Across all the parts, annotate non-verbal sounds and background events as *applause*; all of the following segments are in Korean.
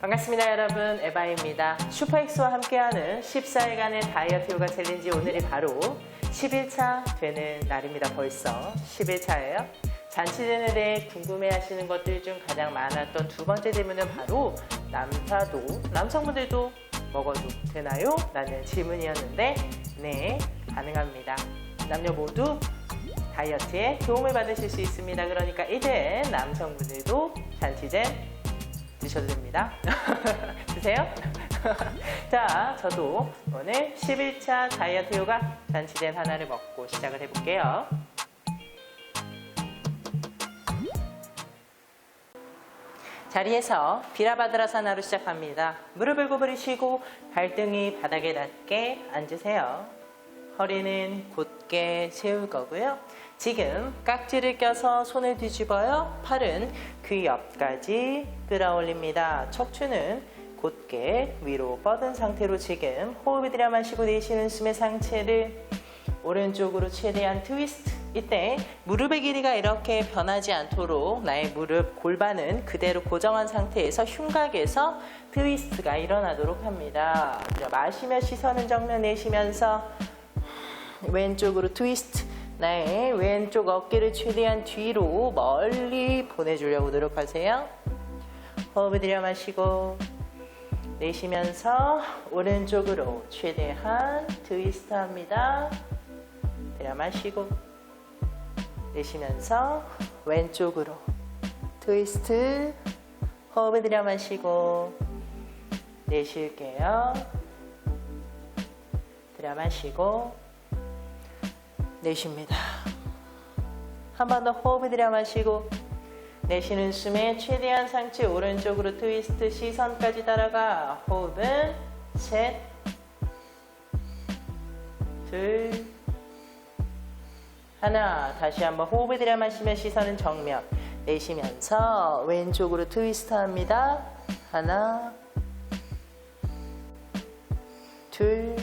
반갑습니다 여러분. 에바입니다. 슈퍼엑스와 함께하는 14일간의 다이어트 요가 챌린지 오늘이 바로 10일차 되는 날입니다 벌써. 10일차예요. 잔치제에 대해 궁금해하시는 것들 중 가장 많았던 두 번째 질문은 바로 남자도 남성분들도 먹어도 되나요? 라는 질문이었는데 네 가능합니다. 남녀 모두 다이어트에 도움을 받으실 수 있습니다. 그러니까 이제 남성분들도 잔치제 드셔도 됩니다. *laughs* 드세요. *laughs* 자, 저도 오늘 11차 다이어트 요가 잔치된 하나를 먹고 시작을 해볼게요. 자리에서 비라바드라사나로 시작합니다. 무릎을 구부리시고 발등이 바닥에 닿게 앉으세요. 허리는 곧게 세울 거고요. 지금 깍지를 껴서 손을 뒤집어요. 팔은 귀 옆까지 끌어올립니다. 척추는 곧게 위로 뻗은 상태로 지금 호흡을 들여 마시고 내쉬는 숨의 상체를 오른쪽으로 최대한 트위스트. 이때 무릎의 길이가 이렇게 변하지 않도록 나의 무릎 골반은 그대로 고정한 상태에서 흉곽에서 트위스트가 일어나도록 합니다. 자, 마시며 시선은 정면 내쉬면서 왼쪽으로 트위스트. 나의 왼쪽 어깨를 최대한 뒤로 멀리 보내주려고 노력하세요. 호흡을 들여 마시고 내쉬면서 오른쪽으로 최대한 트위스트 합니다. 들여 마시고 내쉬면서 왼쪽으로 트위스트 호흡을 들여 마시고 내쉴게요. 들여 마시고 내쉽니다. 한 번 더 호흡을 들여 마시고 내쉬는 숨에 최대한 상체 오른쪽으로 트위스트 시선까지 따라가 호흡은 셋, 둘, 하나 다시 한번 호흡을 들여 마시며 시선은 정면 내쉬면서 왼쪽으로 트위스트 합니다. 하나, 둘,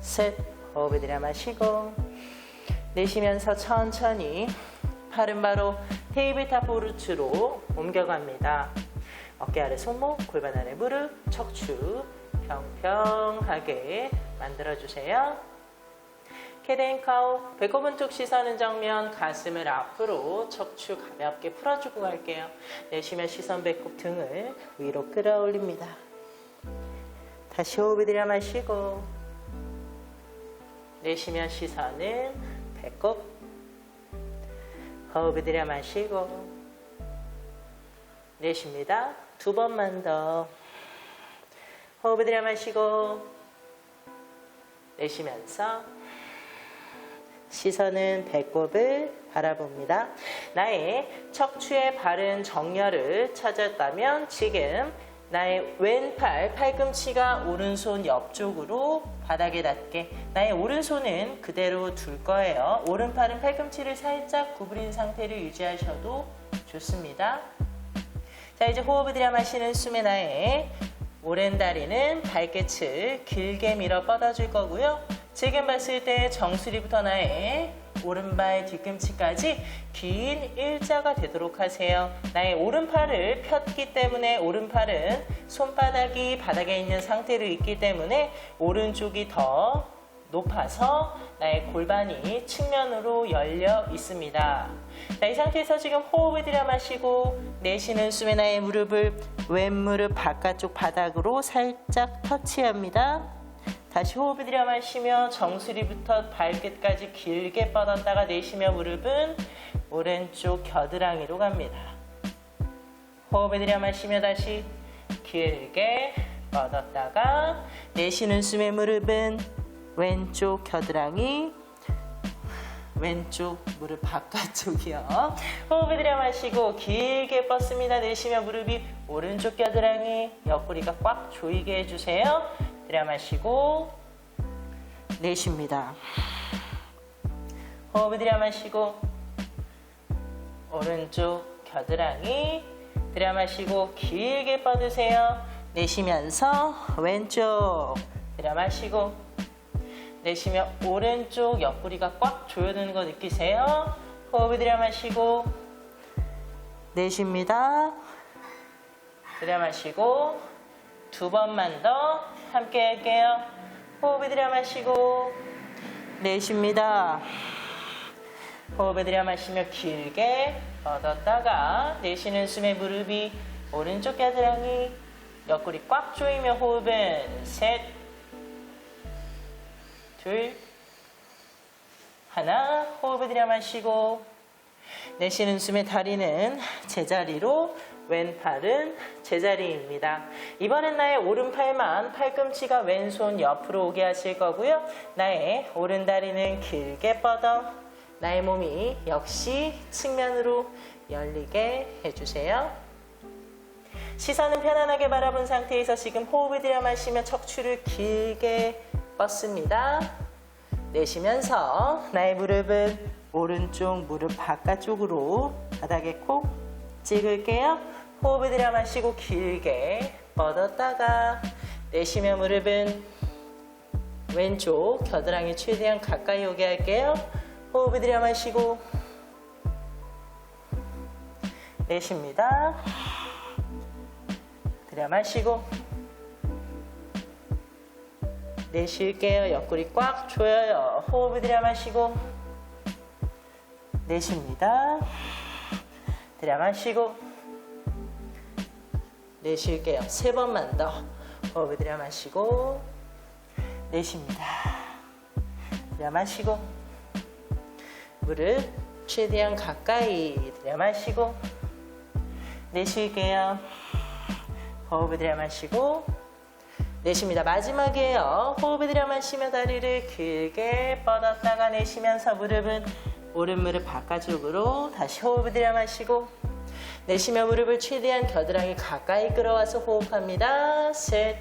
셋 호흡을 들여 마시고 내쉬면서 천천히 팔은 바로 테이블탑 포르츠로 옮겨갑니다. 어깨 아래 손목, 골반 아래 무릎, 척추 평평하게 만들어주세요. 캐덴카우 배꼽 은 쪽 시선은 정면 가슴을 앞으로 척추 가볍게 풀어주고 갈게요. 내쉬며 시선 배꼽 등을 위로 끌어올립니다. 다시 호흡을 들여 마시고 내쉬며 시선은 배꼽 호흡을 들여 마시고 내쉽니다. 두 번만 더 호흡을 들여 마시고 내쉬면서 시선은 배꼽을 바라봅니다. 나의 척추의 바른 정렬을 찾았다면 지금 나의 왼팔 팔꿈치가 오른손 옆쪽으로 바닥에 닿게 나의 오른손은 그대로 둘 거예요. 오른팔은 팔꿈치를 살짝 구부린 상태를 유지하셔도 좋습니다. 자 이제 호흡을 들여 마시는 숨에 나의 오른 다리는 발끝을 길게 밀어 뻗어줄 거고요. 지금 봤을 때 정수리부터 나의 오른발 뒤꿈치까지 긴 일자가 되도록 하세요. 나의 오른팔을 폈기 때문에 오른팔은 손바닥이 바닥에 있는 상태로 있기 때문에 오른쪽이 더 높아서 나의 골반이 측면으로 열려 있습니다. 자, 이 상태에서 지금 호흡을 들여 마시고 내쉬는 숨에 나의 무릎을 왼 무릎 바깥쪽 바닥으로 살짝 터치합니다. 다시 호흡을 들여 마시며 정수리부터 발끝까지 길게 뻗었다가 내쉬며 무릎은 오른쪽 겨드랑이로 갑니다. 호흡을 들여 마시며 다시 길게 뻗었다가 내쉬는 숨에 무릎은 왼쪽 겨드랑이 왼쪽 무릎 바깥쪽이요. 호흡을 들여 마시고 길게 뻗습니다. 내쉬며 무릎이 오른쪽 겨드랑이 옆구리가 꽉 조이게 해주세요. 들여 마시고 내쉽니다. 호흡을 들여 마시고 오른쪽 겨드랑이 들여 마시고 길게 뻗으세요. 내쉬면서 왼쪽 들여 마시고 내쉬며 오른쪽 옆구리가 꽉 조여드는 거 느끼세요? 호흡을 들여 마시고 내쉽니다. 들여마시고 두 번만 더 함께 할게요. 호흡을 들여마시고 내쉽니다. 호흡을 들여마시며 길게 뻗었다가 내쉬는 숨에 무릎이 오른쪽 겨드랑이 옆구리 꽉 조이며 호흡은 셋, 둘, 하나 호흡을 들여 마시고 내쉬는 숨에 다리는 제자리로 왼팔은 제자리입니다. 이번엔 나의 오른팔만 팔꿈치가 왼손 옆으로 오게 하실 거고요. 나의 오른 다리는 길게 뻗어 나의 몸이 역시 측면으로 열리게 해주세요. 시선은 편안하게 바라본 상태에서 지금 호흡을 들여 마시며 척추를 길게 뻗습니다. 내쉬면서 나의 무릎은 오른쪽 무릎 바깥쪽으로 바닥에 콕 찍을게요. 호흡을 들여 마시고 길게 뻗었다가 내쉬며 무릎은 왼쪽 겨드랑이 최대한 가까이 오게 할게요. 호흡을 들여 마시고 내쉽니다. 들여 마시고 내쉴게요. 옆구리 꽉 조여요. 호흡을 들여마시고 내쉽니다. 들여마시고 내쉴게요. 세 번만 더 호흡을 들여마시고 내쉽니다. 들여마시고 무릎 최대한 가까이 들여마시고 내쉴게요. 호흡을 들여마시고 내쉽니다. 마지막이에요. 호흡을 들여 마시며 다리를 길게 뻗었다가 내쉬면서 무릎은 오른 무릎 바깥쪽으로 다시 호흡을 들여 마시고 내쉬며 무릎을 최대한 겨드랑이 가까이 끌어와서 호흡합니다. 셋,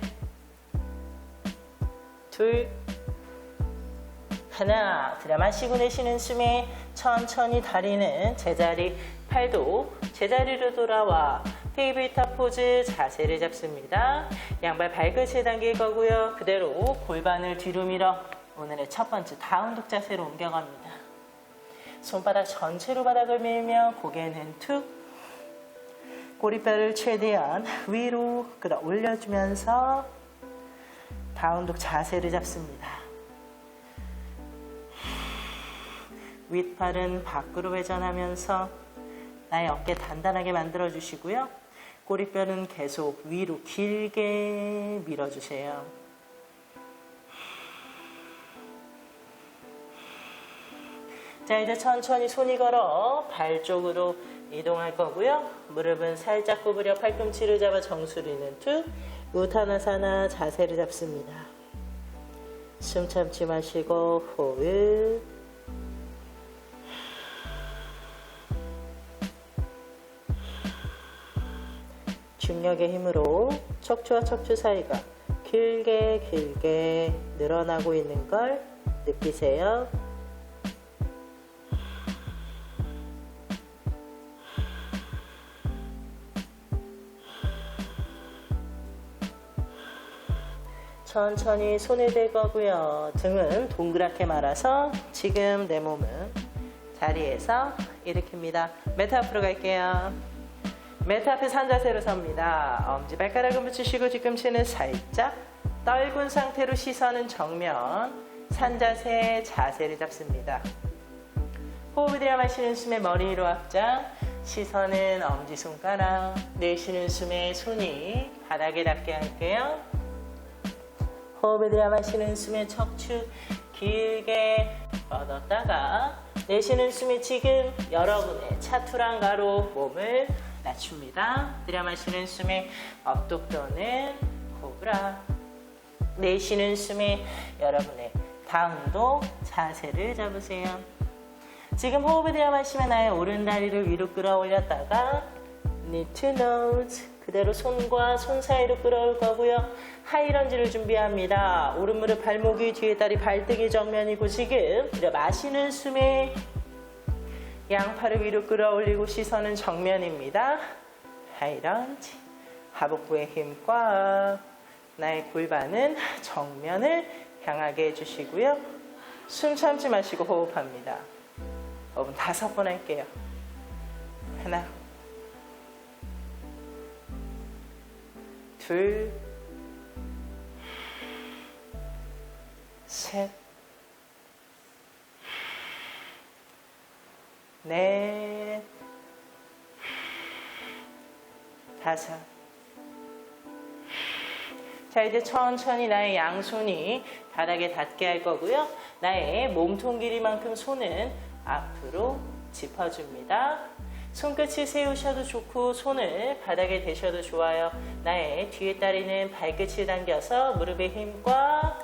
둘, 하나. 들여 마시고 내쉬는 숨에 천천히 다리는 제자리, 팔도 제자리로 돌아와 테이블탑 포즈 자세를 잡습니다. 양발 발끝에 당길 거고요. 그대로 골반을 뒤로 밀어 오늘의 첫 번째 다운독 자세로 옮겨갑니다. 손바닥 전체로 바닥을 밀며 고개는 툭 꼬리뼈를 최대한 위로 끌어 올려주면서 다운독 자세를 잡습니다. 윗팔은 밖으로 회전하면서 나의 어깨 단단하게 만들어 주시고요. 꼬리뼈는 계속 위로 길게 밀어주세요. 자, 이제 천천히 손이 걸어 발 쪽으로 이동할 거고요. 무릎은 살짝 구부려 팔꿈치를 잡아 정수리는 툭. 우타나사나 자세를 잡습니다. 숨 참지 마시고 호흡. 중력의 힘으로 척추와 척추 사이가 길게 길게 늘어나고 있는 걸 느끼세요. 천천히 손을 대고요. 등은 동그랗게 말아서 지금 내 몸은 자리에서 일으킵니다. 매트 앞으로 갈게요. 매트 앞에 산자세로 섭니다. 엄지 발가락을 붙이시고 뒤꿈치는 살짝 떨군 상태로 시선은 정면 산자세 자세를 잡습니다. 호흡을 들여 마시는 숨에 머리 위로 확장 시선은 엄지손가락 내쉬는 숨에 손이 바닥에 닿게 할게요. 호흡을 들여 마시는 숨에 척추 길게 뻗었다가 내쉬는 숨에 지금 여러분의 차투랑 가로 몸을 낮춥니다. 들여 마시는 숨에 업독 또는 코브라 내쉬는 숨에 여러분의 다운도 자세를 잡으세요. 지금 호흡을 들여 마시면 나의 오른 다리를 위로 끌어올렸다가 to nose 그대로 손과 손 사이로 끌어올 거고요. 하이런지를 준비합니다. 오른 무릎 발목이 뒤에 다리 발등이 정면이고 지금 들여 마시는 숨에 양팔을 위로 끌어올리고 시선은 정면입니다. 하이런지. 하복부의 힘 꽉. 나의 골반은 정면을 향하게 해주시고요. 숨 참지 마시고 호흡합니다. 호흡은 다섯 번 할게요. 하나. 둘, 셋, 넷, 다섯. 자, 이제 천천히 나의 양손이 바닥에 닿게 할 거고요. 나의 몸통 길이만큼 손은 앞으로 짚어줍니다. 손끝을 세우셔도 좋고 손을 바닥에 대셔도 좋아요. 나의 뒤에 다리는 발끝을 당겨서 무릎의 힘과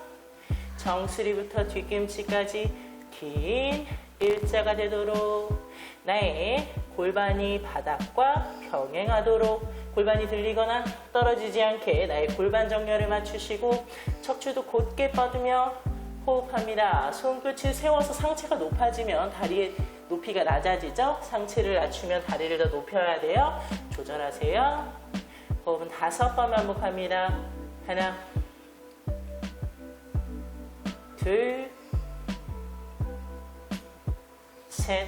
정수리부터 뒤꿈치까지 긴 일자가 되도록 나의 골반이 바닥과 병행하도록 골반이 들리거나 떨어지지 않게 나의 골반 정렬을 맞추시고 척추도 곧게 뻗으며 호흡합니다. 손끝을 세워서 상체가 높아지면 다리의 높이가 낮아지죠? 상체를 낮추면 다리를 더 높여야 돼요. 조절하세요. 호흡은 다섯 번 반복합니다. 하나, 둘, 셋,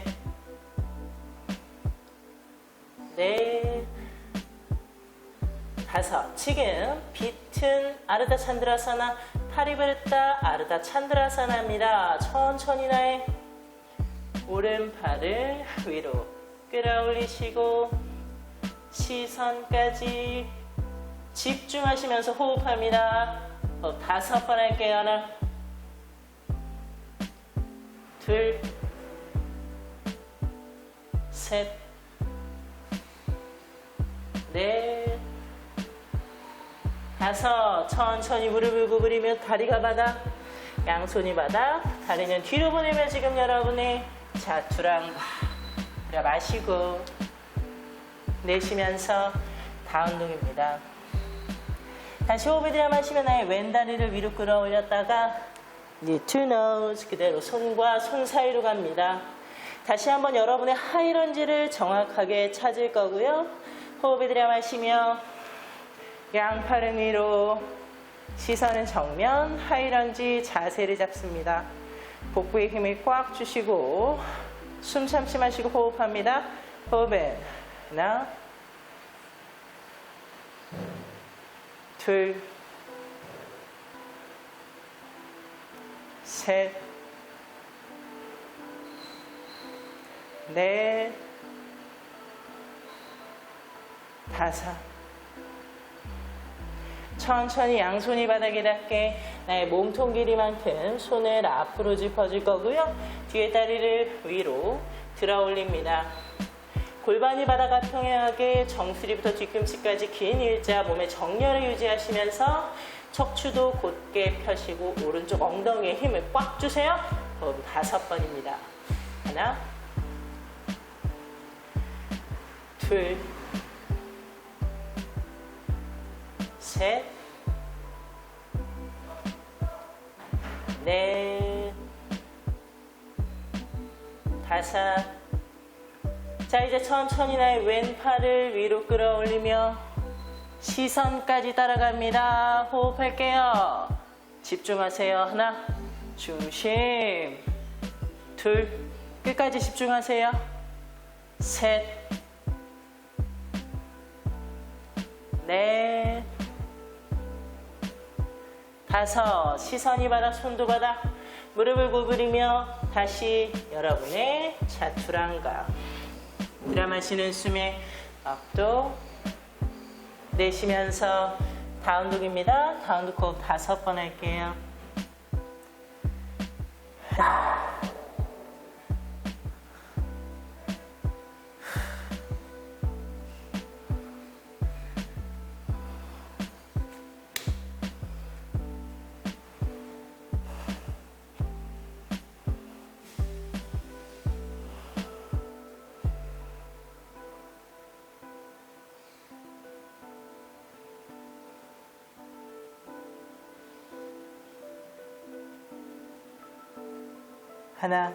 넷, 다섯. 지금 비튼 아르다 찬드라사나 파리베르타 아르다 찬드라사나입니다. 천천히 나의 오른팔을 위로 끌어올리시고 시선까지 집중하시면서 호흡합니다. 호흡 다섯 번 할게요. 하나, 둘, 셋, 넷, 다섯. 천천히 무릎을 구부리며 다리가 바닥, 양손이 바닥, 다리는 뒤로 보내며 지금 여러분의 자투랑 들여 마시고 내쉬면서 다운동입니다. 다시 호흡을 들여 마시면 나의 왼다리를 위로 끌어올렸다가 니트 노즈 그대로 손과 손 사이로 갑니다. 다시 한번 여러분의 하이런지를 정확하게 찾을 거고요. 호흡을 들여 마시며 양팔은 위로 시선은 정면 하이런지 자세를 잡습니다. 복부에 힘을 꽉 주시고 숨 참지 마시고 호흡합니다. 호흡은 하나 둘 셋, 넷, 다섯. 천천히 양손이 바닥에 닿게 나의 몸통 길이만큼 손을 앞으로 짚어줄 거고요. 뒤에 다리를 위로 들어 올립니다. 골반이 바닥과 평행하게 정수리부터 뒤꿈치까지 긴 일자 몸의 정렬을 유지하시면서 척추도 곧게 펴시고 오른쪽 엉덩이에 힘을 꽉 주세요. 호흡 다섯 번입니다. 하나, 둘, 셋, 넷, 다섯. 자, 이제 천천히 나의 왼팔을 위로 끌어올리며 시선까지 따라갑니다. 호흡할게요. 집중하세요. 하나, 중심. 둘, 끝까지 집중하세요. 셋, 넷, 다섯. 시선이 바닥, 손도 바닥. 무릎을 구부리며 다시 여러분의 자투랑가. 들어마시는 숨에 앞도 내쉬면서 다운독입니다. 다운독 호흡 다섯 번 할게요. 하 나,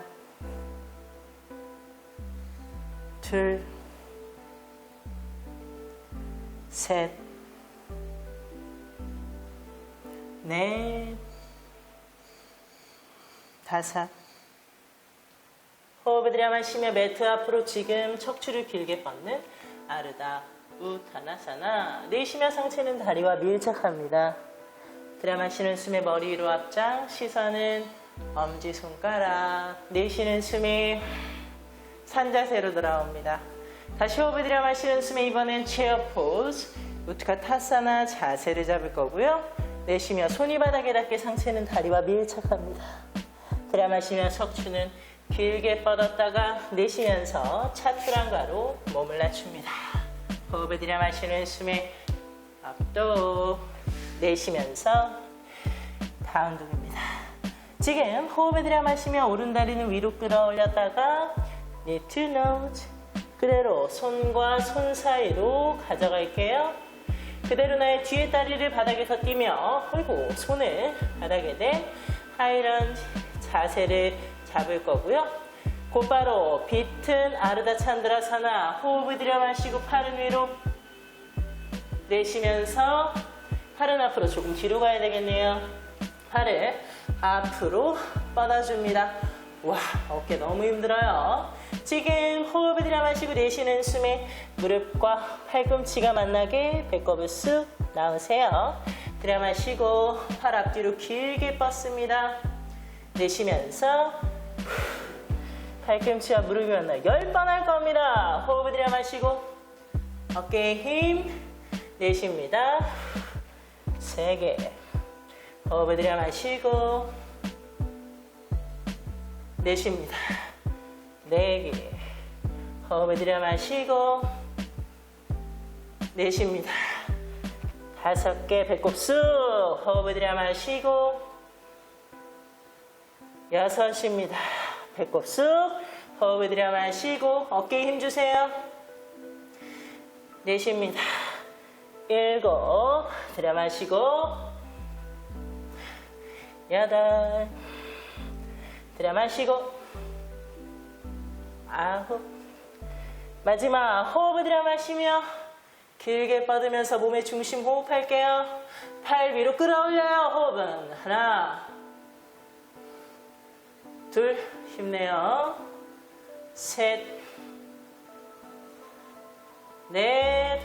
둘, 셋, 넷, 다섯. 호흡을 들여 마시며 매트 앞으로 지금 척추를 길게 뻗는 아르다 우타나사나. 내쉬며 상체는 다리와 밀착합니다. 들여 마시는 숨에 머리 위로 앞장, 시선은 엄지손가락. 내쉬는 숨에 산자세로 돌아옵니다. 다시 호흡을 들여 마시는 숨에 이번엔 체어 포즈, 우트카 타사나 자세를 잡을 거고요. 내쉬며 손이 바닥에 닿게 상체는 다리와 밀착합니다. 들여 마시며 척추는 길게 뻗었다가 내쉬면서 차투랑가로 몸을 낮춥니다. 호흡을 들여 마시는 숨에 앞도 내쉬면서 다운독입니다. 지금 호흡을 들여 마시며 오른 다리는 위로 끌어올렸다가 knee to nose 그대로 손과 손 사이로 가져갈게요. 그대로 나의 뒤에 다리를 바닥에서 띄며 홀고 손을 바닥에 대 하이런지 자세를 잡을 거고요. 곧바로 비튼 아르다 찬드라사나 호흡을 들여 마시고 팔은 위로 내쉬면서 팔은 앞으로 조금 뒤로 가야 되겠네요. 팔을 앞으로 뻗어줍니다. 와 어깨 너무 힘들어요. 지금 호흡을 들여 마시고 내쉬는 숨에 무릎과 팔꿈치가 만나게 배꼽을 쑥 나오세요. 들여 마시고 팔 앞뒤로 길게 뻗습니다. 내쉬면서 팔꿈치와 무릎이 만나 10번 할 겁니다. 호흡을 들여 마시고 어깨에 힘 내쉽니다. 3개 호흡을 들여 마시고 내쉽니다. 4개 호흡을 들여 마시고 내쉽니다. 5개 배꼽 쑥 호흡을 들여 마시고 여섯입니다. 배꼽 쑥 호흡을 들여 마시고 어깨에 힘 주세요. 내쉽니다. 일곱 들여 마시고 여덟. 들여 마시고 아홉. 마지막 호흡을 들여 마시며 길게 뻗으면서 몸의 중심 호흡할게요. 팔 위로 끌어올려요. 호흡은. 하나. 둘, 힘내요. 셋, 넷,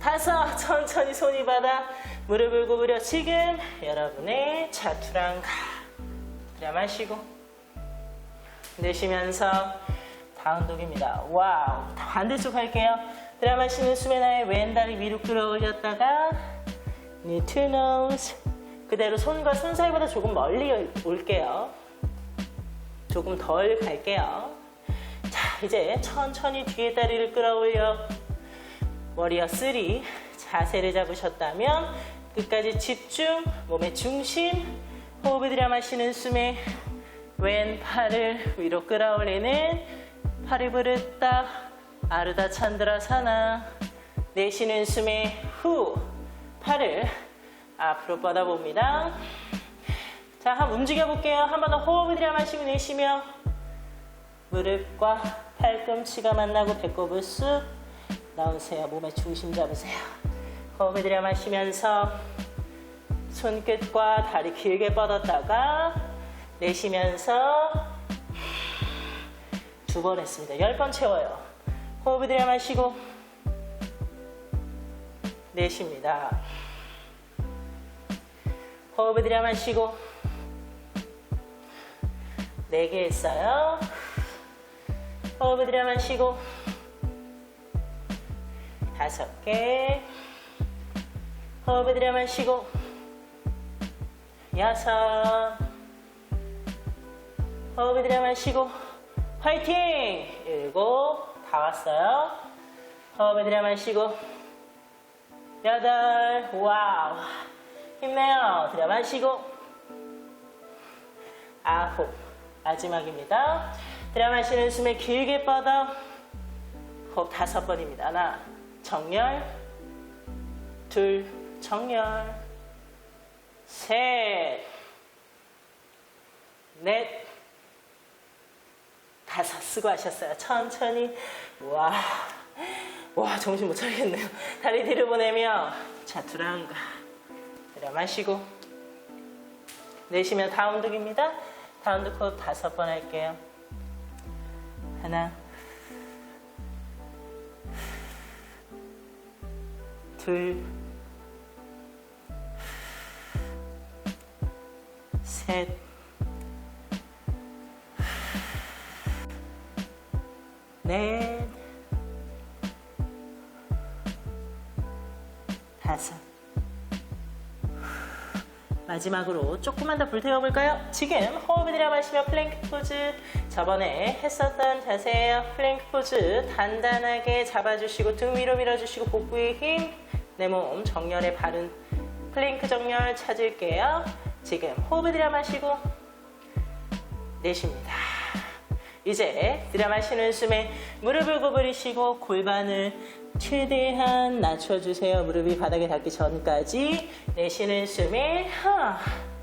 다섯, 천천히 손이 바다 무릎을 구부려 지금 여러분의 차투랑가 들여 마시고 내쉬면서 다운독입니다. 와우, 반대쪽 할게요. 들여 마시는 숨에 나의 왼다리 위로 끌어올렸다가 knee to nose 그대로 손과 손 사이보다 조금 멀리 올게요. 조금 덜 갈게요. 자, 이제 천천히 뒤에 다리를 끌어올려 워리어 3 자세를 잡으셨다면 끝까지 집중, 몸의 중심, 호흡을 들여 마시는 숨에 왼팔을 위로 끌어올리는 부르다 아르다 찬드라 사나 내쉬는 숨에 후 팔을 앞으로 뻗어봅니다. 자, 한번 움직여 볼게요. 한 번 더 호흡을 들여 마시고 내쉬며 무릎과 팔꿈치가 만나고 배꼽을 쑥 나오세요. 몸의 중심 잡으세요. 호흡을 들여 마시면서 손끝과 다리 길게 뻗었다가 내쉬면서 두 번 했습니다. 열 번 채워요. 호흡을 들여 마시고 내쉽니다. 호흡을 들여 마시고 네 개 했어요. 호흡을 들여 마시고 다섯 개 호흡을 들여 마시고. 여섯 호흡을 들여 마시고. 화이팅! 일곱 다 왔어요. 호흡을 들여 마시고. 여덟. 와우. 힘내요. 들여 마시고. 아홉. 마지막입니다. 들여 마시는 숨에 길게 뻗어 호흡 다섯 번입니다. 하나 정렬. 둘 정렬 셋 넷, 다섯 수고하셨어요. 천천히 와, 와 정신 못 차리겠네요. 다리 뒤로 보내며 자투랑가 들여 마시고 내쉬면 다운독입니다. 다운독 호흡 다섯 번 할게요. 하나 둘, 셋, 넷, 다섯. 마지막으로 조금만 더 불태워 볼까요? 지금 호흡을 들여마시며 플랭크 포즈 저번에 했었던 자세예요. 플랭크 포즈 단단하게 잡아주시고 등 위로 밀어주시고 복부에 힘 내 몸 정렬에 바른 플랭크 정렬 찾을게요. 지금 호흡을 들여마시고 내쉽니다. 이제 들여마시는 숨에 무릎을 구부리시고 골반을 최대한 낮춰주세요. 무릎이 바닥에 닿기 전까지 내쉬는 숨에 하,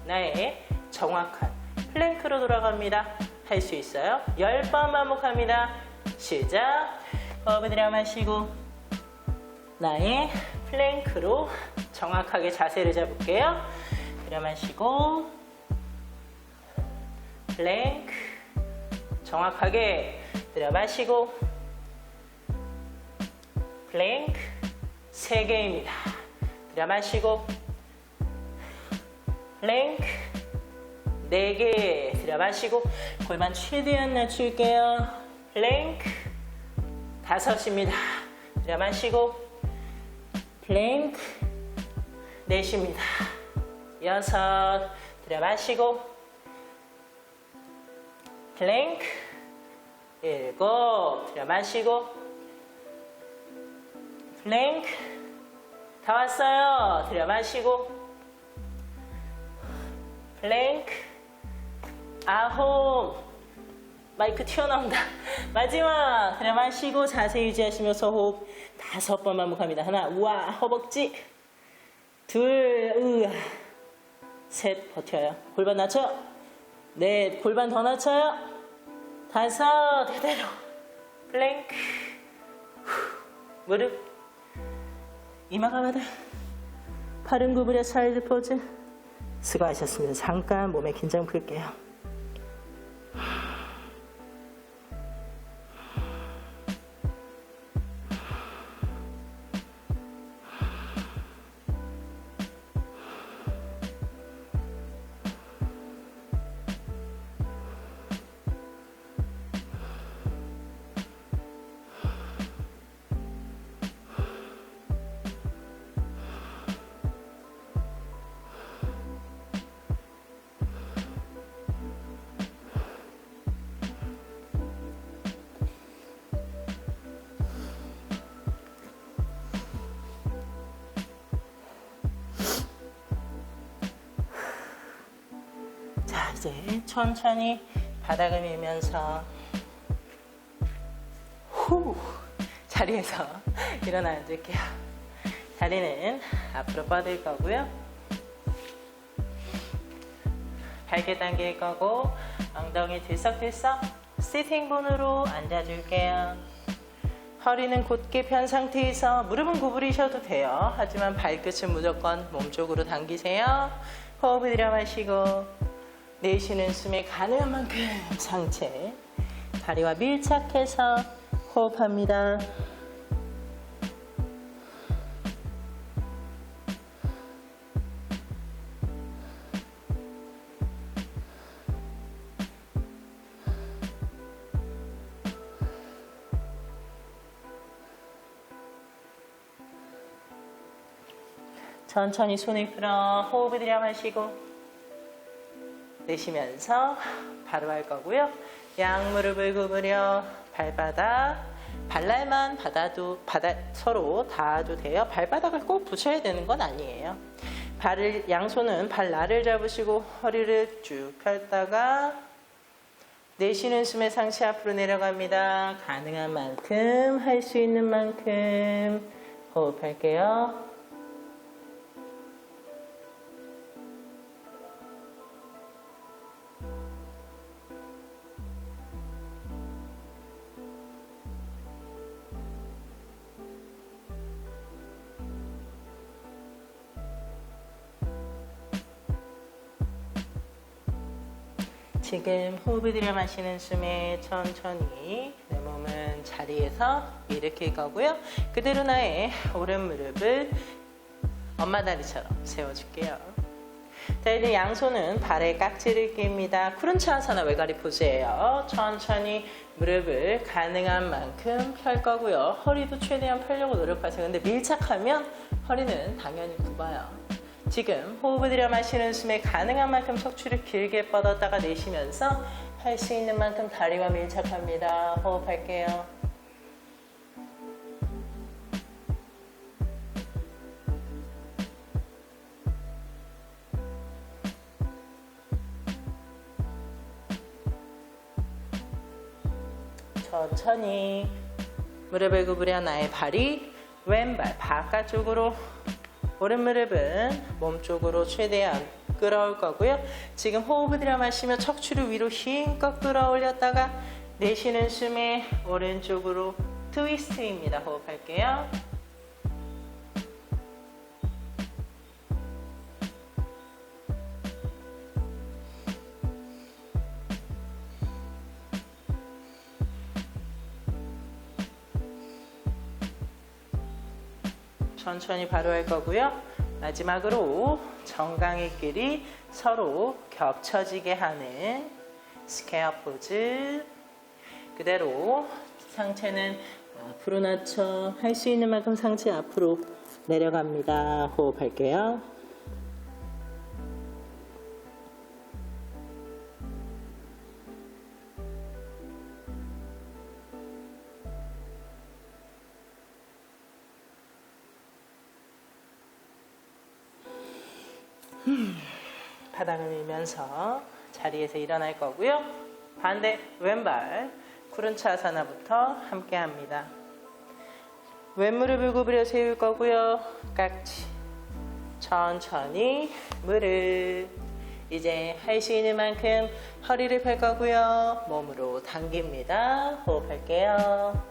나의 정확한 플랭크로 돌아갑니다. 할 수 있어요. 10번 반복합니다. 시작. 호흡을 들여마시고 나의 플랭크로 정확하게 자세를 잡을게요. 들여마시고 플랭크 정확하게 들여마시고 플랭크 3개입니다. 들여마시고 플랭크 4개 들여마시고 골반 최대한 낮출게요. 플랭크 5입니다. 들여마시고 플랭크 내쉽니다. 여섯. 들여 마시고. 플랭크. 일곱. 들여 마시고. 플랭크. 다 왔어요. 들여 마시고. 플랭크. 아홉. 마이크 튀어나온다. *laughs* 마지막. 들여 마시고 자세 유지하시면서 호흡 다섯 번 반복합니다. 하나 우와 허벅지. 둘 으아 셋 버텨요. 골반 낮춰 넷 골반 더 낮춰요. 다섯 그대로 플랭크 후, 무릎 이마가 바닥 팔은 구부려 사이드 포즈 수고하셨습니다. 잠깐 몸에 긴장 풀게요. 이제 천천히 바닥을 밀면서 후 자리에서 *laughs* 일어나 앉을게요. 다리는 앞으로 뻗을 거고요. 발게 당길 거고 엉덩이 들썩들썩 시팅본으로 앉아줄게요. 허리는 곧게 편 상태에서 무릎은 구부리셔도 돼요. 하지만 발끝은 무조건 몸쪽으로 당기세요. 호흡을 들여 마시고 내쉬는 숨에 가능한 만큼 상체 다리와 밀착해서 호흡합니다. 천천히 손을 풀어 호흡을 들여마시고 내쉬면서 바로 할 거고요. 양무릎을 구부려 발바닥 발날만 받아도 받아 서로 닿아도 돼요. 발바닥을 꼭 붙여야 되는 건 아니에요. 발을 양손은 발날을 잡으시고 허리를 쭉 펼다가 내쉬는 숨에 상체 앞으로 내려갑니다. 가능한 만큼 할 수 있는 만큼 호흡할게요. 지금 호흡을 들여 마시는 숨에 천천히 내 몸은 자리에서 일으킬 거고요. 그대로 나의 오른 무릎을 엄마 다리처럼 세워줄게요. 자, 이제 양손은 발에 깍지를 낍니다. 쿠른차하사나 외가리 포즈예요. 천천히 무릎을 가능한 만큼 펼 거고요. 허리도 최대한 펴려고 노력하세요. 근데 밀착하면 허리는 당연히 굽어요. 지금 호흡을 들여 마시는 숨에 가능한 만큼 척추를 길게 뻗었다가 내쉬면서 할 수 있는 만큼 다리와 밀착합니다. 호흡할게요. 천천히 무릎을 구부려 나의 발이 왼발 바깥쪽으로 오른 무릎은 몸쪽으로 최대한 끌어올 거고요. 지금 호흡을 들여 마시며 척추를 위로 힘껏 끌어올렸다가 내쉬는 숨에 오른쪽으로 트위스트입니다. 호흡할게요. 천천히 바로 할 거고요. 마지막으로 정강이 끼리 서로 겹쳐지게 하는 스퀘어 포즈. 그대로 상체는 앞으로 낮춰 할 수 있는 만큼 상체 앞으로 내려갑니다. 호흡할게요. 밀면서 자리에서 일어날 거고요. 반대 왼발 쿠른차사나부터 함께 합니다. 왼무릎을 구부려 세울 거고요. 깍지. 천천히 무릎. 이제 할 수 있는 만큼 허리를 펼 거고요. 몸으로 당깁니다. 호흡할게요.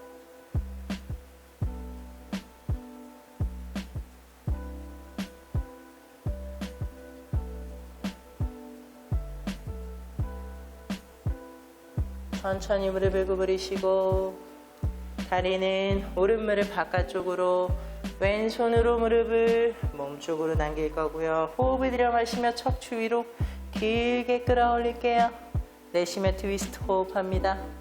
천천히 무릎을 구부리시고 다리는 오른 무릎 바깥쪽으로 왼손으로 무릎을 몸쪽으로 당길 거고요. 호흡을 들여 마시며 척추 위로 길게 끌어올릴게요. 내쉬며 트위스트 호흡합니다.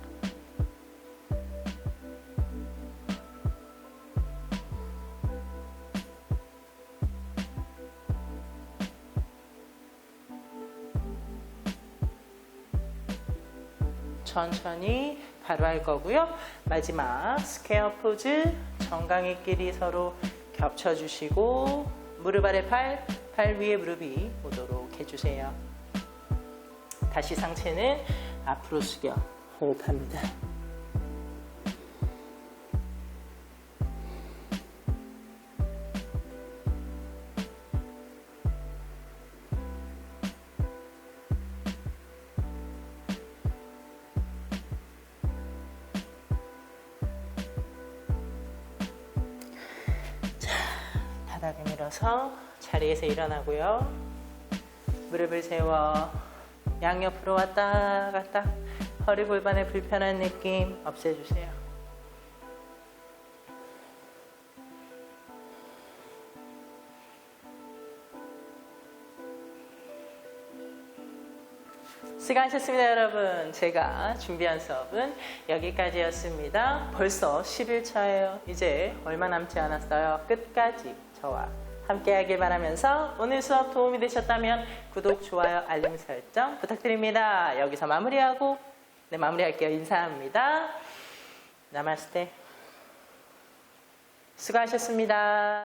천천히 바로 할 거고요. 마지막 스퀘어 포즈 정강이 끼리 서로 겹쳐주시고 무릎 아래 팔, 팔 위에 무릎이 오도록 해주세요. 다시 상체는 앞으로 숙여 호흡합니다. 바닥을 밀어서 자리에서 일어나고요. 무릎을 세워 양옆으로 왔다 갔다 허리 골반의 불편한 느낌 없애주세요. 수고하셨습니다, 여러분. 제가 준비한 수업은 여기까지였습니다. 벌써 10일차예요. 이제 얼마 남지 않았어요. 끝까지 저와 함께 하길 바라면서 오늘 수업 도움이 되셨다면 구독, 좋아요, 알림 설정 부탁드립니다. 여기서 마무리하고 네, 마무리할게요. 인사합니다. 나마스테. 수고하셨습니다.